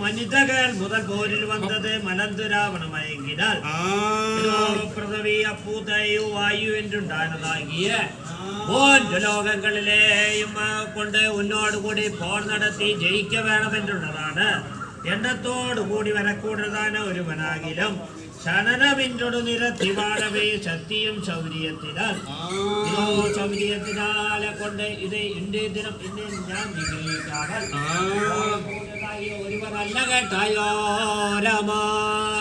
മനിതകൾ മുതൽ പോരിൽ വന്നത് മലന്തുരാവണമയങ്കിനാൽ ലോകങ്ങളിലെയും കൊണ്ട് ഉന്നോടുകൂടി പോർ നടത്തി ജയിക്ക വേണമെന്നുള്ളതാണ്. എണ്ണത്തോടു കൂടി വരക്കൂടുതാണ് ഒരുവനാകിലും ശനനമിന്റൊടു നിരത്തിവാടവേ ശക്തിയും ശൗര്യത്തിനാൽ. ശൗര്യത്തിനാലെ കൊണ്ട് ഇത് എന്റെ ദിനം ഇന്ന് ഞാൻ വിജയിക്കാതെ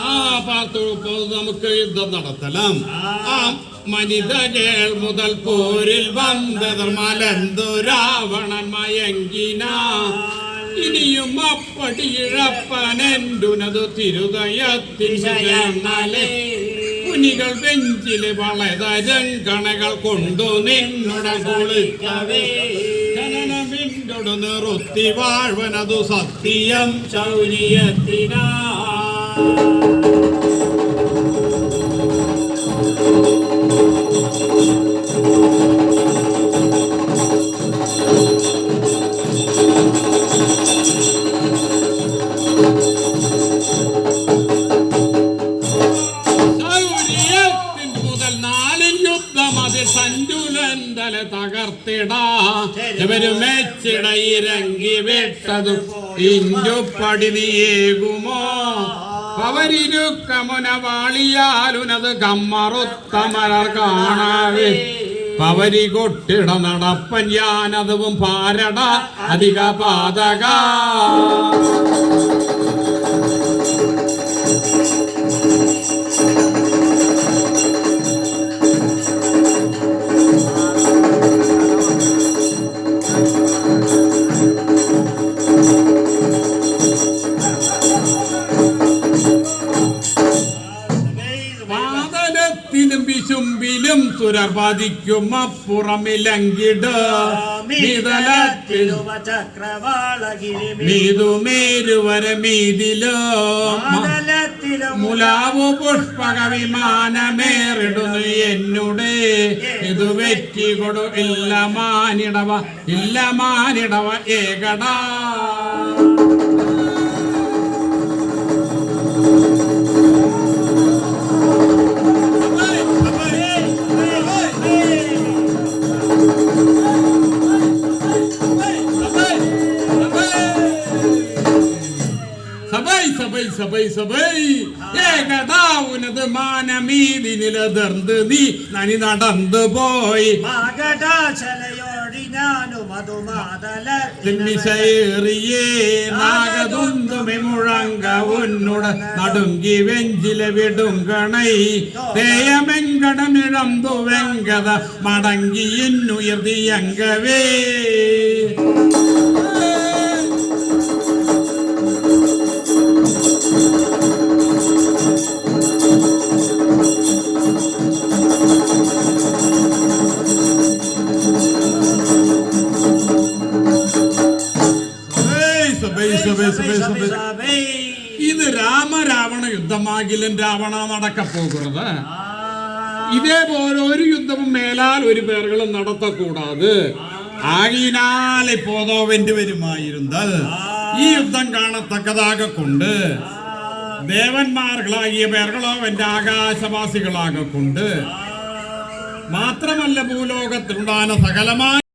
ആ പാർത്തോപ്പോൾ നമുക്ക് യുദ്ധം നടത്തലാം. ആ. മനിതകൾ മുതൽ പോരിൽ വന്നതർ മലന്തു രാവണൻ മയങ്കിന. ഇനിയും അപ്പടി ഇഴപ്പനെന്തുനതു തിരുതയത്തിൻ വിജയങ്ങളെ. കുനികൾ വെഞ്ചിൽ വളതരം കണകൾ കൊണ്ടു നിന്നുടൻ കുളിക്കവേ നിറുത്തി വാഴ്വനതു സത്യം ശൗര്യത്തിനാ സഞ്ജുലന്തല തകർത്തിടാ. ഇവർ മെച്ചിട ഇറങ്ങി വിട്ടതു. ഇഞ്ചുപ്പടി നീയേകുമോ? അവരിരുക്കമുന വാളിയാലുനത് കമ്മറുത്തമലർ കാണാവേ. പവരി കൊട്ടിട നടപ്പൻ ഞാനതും പാരട. അധിക പാതക. വിശുമ്പിലും സുരപതിക്കും അപ്പുറമിലങ്കിട്. മിതലത്തിൽ മീതുമേരുവര മീതിലോ മുലാവു പുഷ്പക വിമാനമേറിടുന്നു എന്നുടെ. ഇത് വെറ്റി കൊടു ഇല്ല മാനിടവ ഇല്ല മാനിടവ ഏകടാ. സഭൈ സഭൈ ഏകതാവുനത് ഏകടാവുനത് മാനമീതി നിലതർന്ന് നീ നനി നടന്നു പോയി. മുഴങ്ക ഉന്നുട നടുങ്കി വെഞ്ചില വിടുങ്കണൈ തേയമെങ്കടമിഴന്തു വെങ്കത മടങ്ങി എന്നുയർത്തിയങ്കവേ യുദ്ധമാകിലും രാവണ നടക്കപ്പോകുന്നത് ഇതേപോലെ ഒരു യുദ്ധവും മേലാൽ ഒരു പേറുകളും നടത്തക്കൂടാതെ. ആകിനാൽ പോതോ വെന്റുവരുമായിരുന്നാൽ ഈ യുദ്ധം കാണത്തക്കതാകൊണ്ട് ദേവന്മാർകളാകിയ പേറുകളോ എന്റെ ആകാശവാസികളാകെ കൊണ്ട് മാത്രമല്ല ഭൂലോകത്തിലുണ്ടാകുന്ന സകലമായ